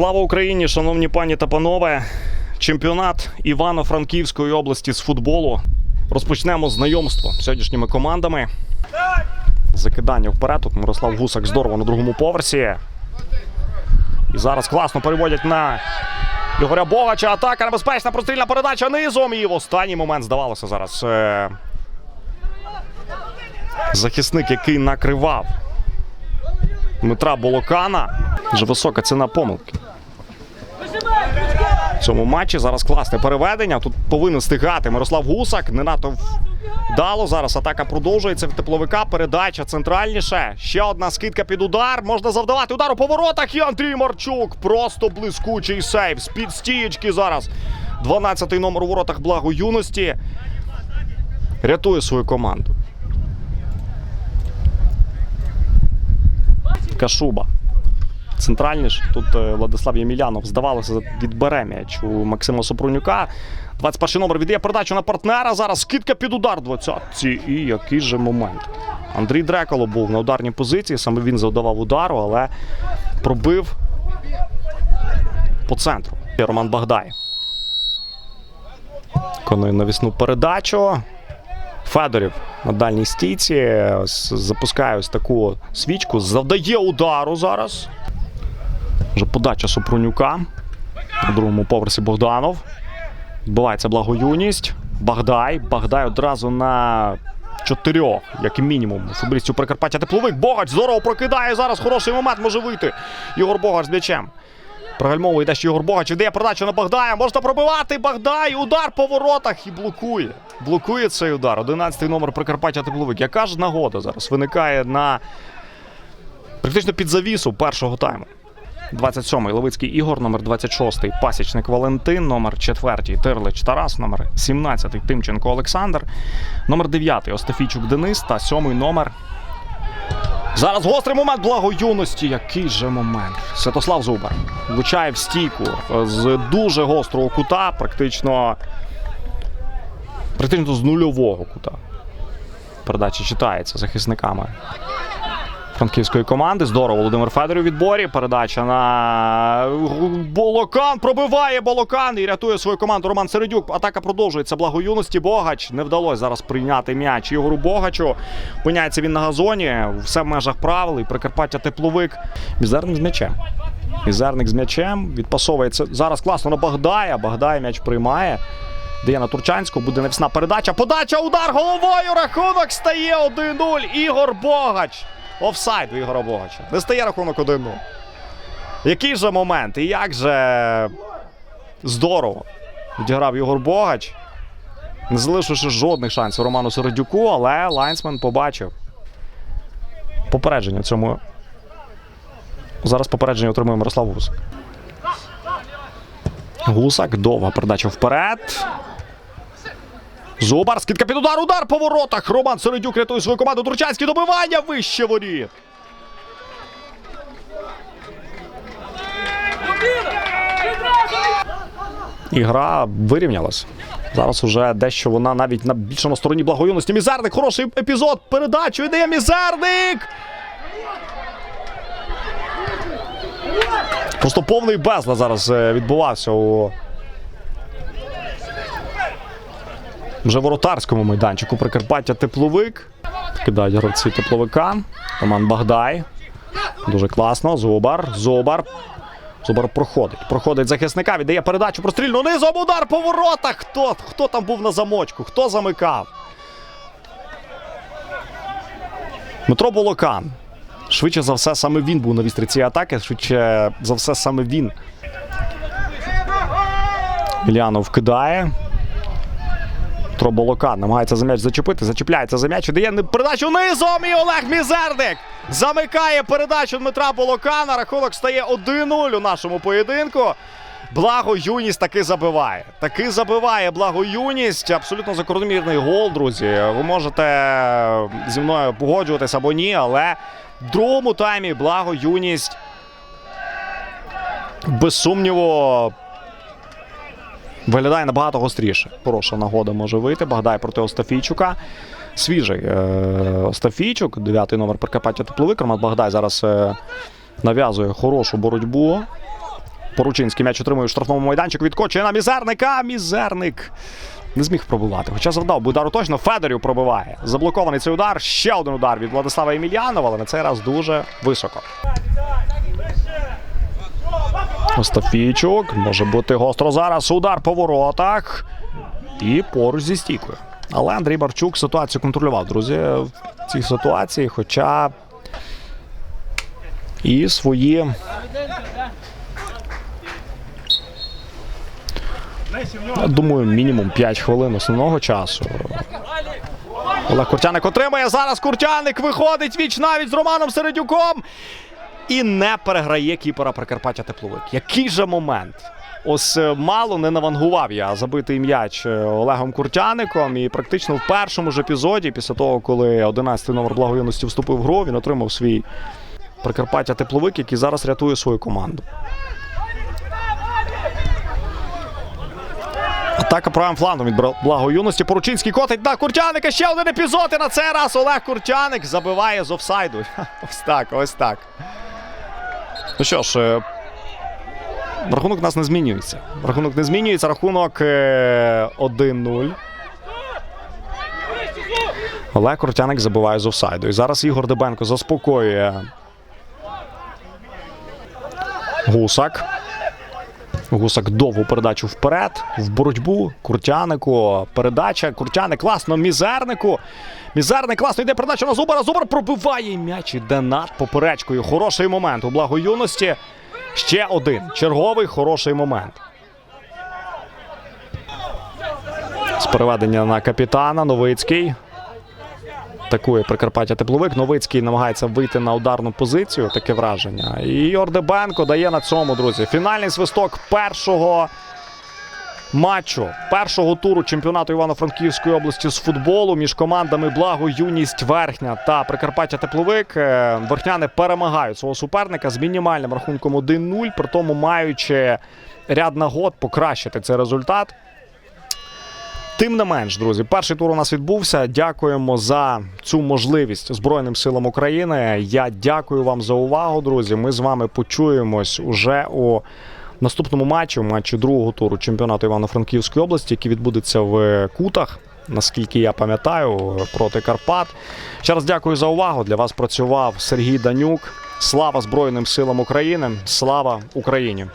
Слава Україні, шановні пані та панове! Чемпіонат Івано-Франківської області з футболу. Розпочнемо знайомство з сьогоднішніми командами. Закидання вперед. Тут Мирослав Гусак здорово на другому поверсі. І зараз класно переводять на Ігоря Богача. Атака небезпечна прострільна передача низом. І в останній момент здавалося зараз. Е... Захисник, який накривав Дмитра Болокана. Вже висока ціна помилки. Цьому матчі зараз класне переведення. Тут повинен встигати Мирослав Гусак. Не надто вдало. Зараз атака продовжується в тепловика. Передача центральніше. Ще одна скидка під удар. Можна завдавати удар у поворотах. І Андрій Марчук. Просто блискучий сейв. З-під стієчки зараз. 12-й номер у воротах благо юності. Рятує свою команду. Кашуба. Центральніше. Тут е, Владислав Ємілянов, здавалося, відбере м'яч у Максима Супрунюка. 21 номер віддає передачу на партнера. Зараз скидка під удар 20-ці. І який же момент. Андрій Дреколо був на ударній позиції. Саме він завдавав удару, але пробив по центру. Роман Багдай. Виконує навісну передачу. Федорів на дальній стійці запускає ось таку свічку. Завдає удару зараз. Вже подача Супрунюка. На другому поверсі Богданов. Відбувається благоюність. Багдай. Багдай одразу на чотирьох, як і мінімум. Футболістів Прикарпаття Тепловик. Богач здорово прокидає. Зараз хороший момент може вийти. Ігор Богач з м'ячем. Прогальмовує дещо Ігор Богач. Віддає передачу на Багдая. Можна пробивати. Багдай. Удар по воротах і блокує. Блокує цей удар. 11-й номер Прикарпаття Тепловик. Яка ж нагода зараз виникає на практично під завісу першого тайму. 27-й Левицький Ігор, номер 26-й Пасічник Валентин, номер 4-й Тирлич Тарас, номер 17-й Тимченко Олександр, номер 9-й Остафійчук Денис та 7-й номер. Зараз гострий момент благоюності. Який же момент. Святослав Зубар влучає в стійку з дуже гострого кута, практично, практично з нульового кута. Передача читається захисниками франківської команди. Здорово Володимир Федорів відборі. Передача на Болокан. Пробиває Болокан і рятує свою команду. Роман Середюк. Атака продовжується. Благо юності Богач. Не вдалося зараз прийняти м'яч Ігору Богачу. Опиняється він на газоні. Все в межах правил. І Прикарпаття тепловик. Мізерник з м'ячем. Мізерник з м'ячем. Відпасовується. Зараз класно на Багдая. Багдай м'яч приймає. Дає на Турчанську, буде навісна передача. Подача, удар головою. Рахунок стає 1-0. Ігор Богач. Офсайд Ігора Богача. Не стає рахунок 1-0. Який же момент? І як же здорово відіграв Ігор Богач. Не залишивши жодних шансів Роману Середюку, але Лайнсмен побачив. Попередження цьому. Зараз попередження отримує Мирослав Гусак. Гусак, довга передача вперед. Зубар, скидка під удар, удар по воротах. Роман Середюк рятує свою команду. Турчанський добивання вище воріт. Ігра вирівнялась. Зараз уже дещо вона навіть на більше на стороні благоюності. Мізерник, хороший епізод. Передачу йде Мізерник. Просто повний безлад зараз е, відбувався у вже воротарському майданчику Прикарпаття Тепловик. Кидають гравці тепловика. Роман Багдай. Дуже класно. Зубар. Зубар. Зубар проходить. Проходить захисника, віддає передачу прострільну низом удар по воротах. Хто? Хто там був на замочку? Хто замикав? Дмитро Болокан. Швидше за все, саме він був на вістрі цієї атаки. Швидше за все, саме він. Ілянов кидає. Дмитро Болокан намагається за м'яч зачепити, зачіпляється за м'яч, дає передачу низом і Олег Мізерник замикає передачу Дмитра Болокана. Рахунок стає 1-0 у нашому поєдинку. Благо юність таки забиває. Таки забиває благо юність. Абсолютно закономірний гол, друзі. Ви можете зі мною погоджуватись або ні, але в другому таймі благо юність без сумніву виглядає набагато гостріше. Хороша нагода може вийти. Багдай проти Остафійчука. Свіжий е, Остафійчук, дев'ятий номер Прикарпаття Тепловик. Роман Багдай зараз е, нав'язує хорошу боротьбу Поручинський м'яч отримує в штрафному майданчику. Відкочує на мізерника. Мізерник не зміг пробивати. Хоча завдав би удару точно. Федорів пробиває. Заблокований цей удар. Ще один удар від Владислава Емельянова, але на цей раз дуже високо. Остафійчук. Може бути гостро зараз. Удар по воротах. І поруч зі стійкою. Але Андрій Барчук ситуацію контролював, друзі, в цій ситуації, хоча і свої. Думаю, мінімум 5 хвилин основного часу. Олег Куртяник отримає. Зараз Куртяник виходить віч навіть з Романом Середюком. І не переграє кіпера Прикарпаття Тепловик. Який же момент? Ось е, мало не навангував я забитий м'яч е, Олегом Куртяником. І практично в першому ж епізоді, після того, коли 11-й номер благоюності вступив в гру, він отримав свій Прикарпаття Тепловик, який зараз рятує свою команду. Атака правим флангом від Бра- благоюності. Поручинський котить на Куртяника. Ще один епізод. І на цей раз Олег Куртяник забиває з офсайду. Ось так, ось так. Ну що ж, е, рахунок у нас не змінюється. Рахунок не змінюється. Рахунок е, 1-0. Олег Куртяник забиває з офсайду. І зараз Ігор Дебенко заспокоює Гусак. Гусак довгу передачу вперед, в боротьбу. Куртянику. Передача. Куртяник класно. Мізернику. Мізерник класно йде передача на Зубара. Зубар пробиває м'яч. Іде над поперечкою. Хороший момент у благоюності. Ще один. Черговий хороший момент. З переведення на капітана Новицький. Атакує Прикарпаття Тепловик. Новицький намагається вийти на ударну позицію. Таке враження. І Ордебенко дає на цьому, друзі. Фінальний свисток першого матчу, першого туру чемпіонату Івано-Франківської області з футболу між командами Благо, Юність, Верхня та Прикарпаття Тепловик. Е, Верхняни перемагають свого суперника з мінімальним рахунком 1-0, при тому маючи ряд нагод покращити цей результат. Тим не менш, друзі, перший тур у нас відбувся. Дякуємо за цю можливість Збройним силам України. Я дякую вам за увагу, друзі. Ми з вами почуємось уже у наступному матчі, матчі другого туру чемпіонату Івано-Франківської області, який відбудеться в Кутах. Наскільки я пам'ятаю, проти Карпат. Ще раз дякую за увагу. Для вас працював Сергій Данюк. Слава Збройним силам України! Слава Україні!